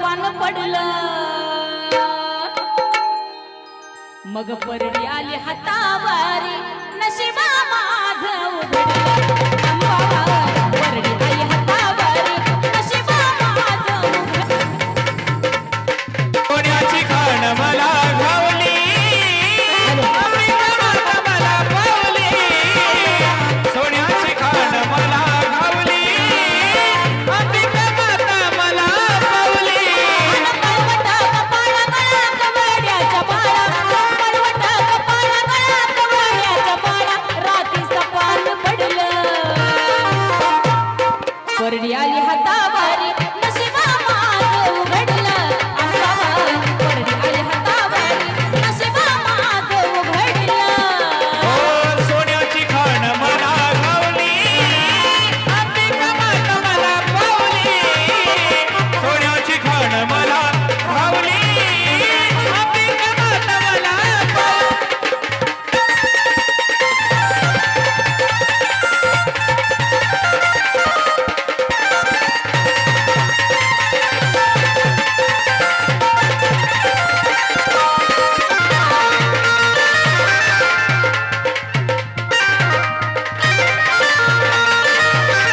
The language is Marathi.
पान पडलं. मग परडी आली हातावारी. हातावारी